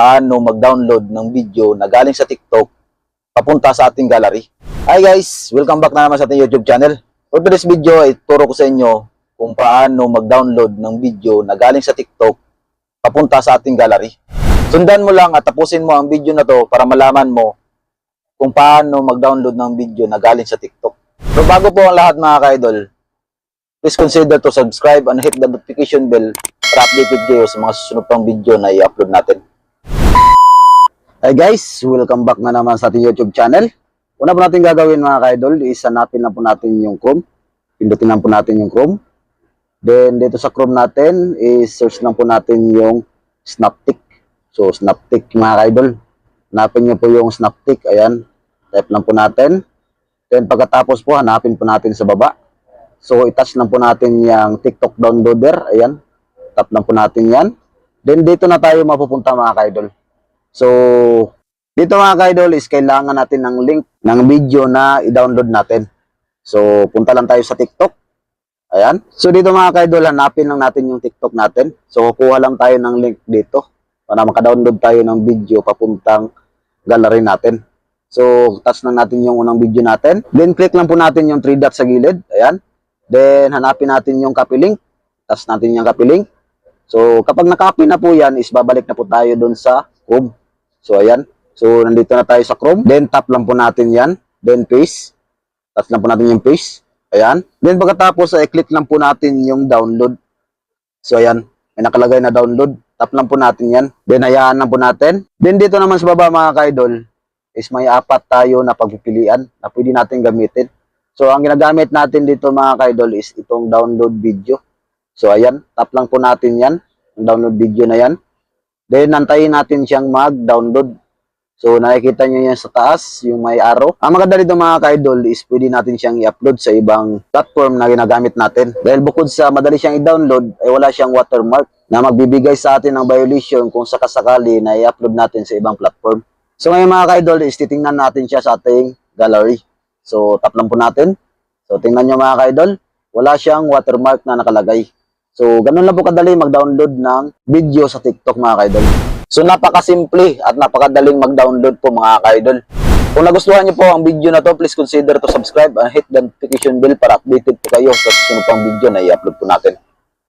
paano mag-download ng video na galing sa TikTok papunta sa ating gallery. Hi guys! Welcome back na naman sa ating YouTube channel. For today's video ay turo ko sa inyo kung paano mag-download ng video na galing sa TikTok papunta sa ating gallery. Sundan mo lang at tapusin mo ang video na to para malaman mo kung paano mag-download ng video na galing sa TikTok. So bago po ang lahat mga ka-idol, please consider to subscribe and hit the notification bell para updated kayo sa mga susunod pang video na i-upload natin. Hi guys, welcome back na naman sa ating YouTube channel. Una po natin gagawin mga ka-idol, is hanapin na po natin yung Chrome. Pindutin lang po natin yung Chrome. Then dito sa Chrome natin, is search lang po natin yung Snaptic. So Snaptic mga ka-idol. Hanapin nyo po yung Snaptic, ayan. Type lang po natin. Then pagkatapos po, hanapin po natin sa baba. So i-touch lang po natin yung TikTok downloader, ayan. Tap lang po natin yan. Then dito na tayo mapupunta mga ka-idol. So, dito mga ka-idol is kailangan natin ng link ng video na i-download natin. So, punta lang tayo sa TikTok. Ayan. So, dito mga ka-idol, hanapin lang natin yung TikTok natin. So, kukuha lang tayo ng link dito para maka-download tayo ng video papuntang gallery natin. So, touch lang natin yung unang video natin. Then, click lang po natin yung three dots sa gilid. Ayan. Then, hanapin natin yung copy link. Touch natin yung copy link. So, kapag nakopy na po yan, is babalik na po tayo dun sa Chrome. So, ayan. So, nandito na tayo sa Chrome. Then, tap lang po natin yan. Then, paste. Tap lang po natin yung paste. Ayan. Then, pagkatapos, ay click lang po natin yung download. So, ayan. May nakalagay na download. Tap lang po natin yan. Then, hayaan lang po natin. Then, dito naman sa baba, mga ka-idol, is may apat tayo na pagpipilian na pwede natin gamitin. So, ang ginagamit natin dito, mga ka-idol, is itong download video. So, ayan. Tap lang po natin yan. Ang download video na yan. Then, nantayin natin siyang mag-download. So, nakikita nyo yan sa taas, yung may arrow. Ang maganda dito mga ka-idol is pwede natin siyang i-upload sa ibang platform na ginagamit natin. Dahil bukod sa madali siyang i-download, ay wala siyang watermark na magbibigay sa atin ng violation kung sakasakali na i-upload natin sa ibang platform. So, ngayon mga ka-idol is titingnan natin siya sa ating gallery. So, tap lang po natin. So, tingnan nyo mga ka-idol, wala siyang watermark na nakalagay. So, ganun lang po kadali mag-download ng video sa TikTok mga ka-idol. So, napakasimple at napakadaling mag-download po mga ka-idol. Kung nagustuhan niyo po ang video na to, please consider to subscribe and hit the notification bell para updated po kayo sa susunod pang video na i-upload po natin.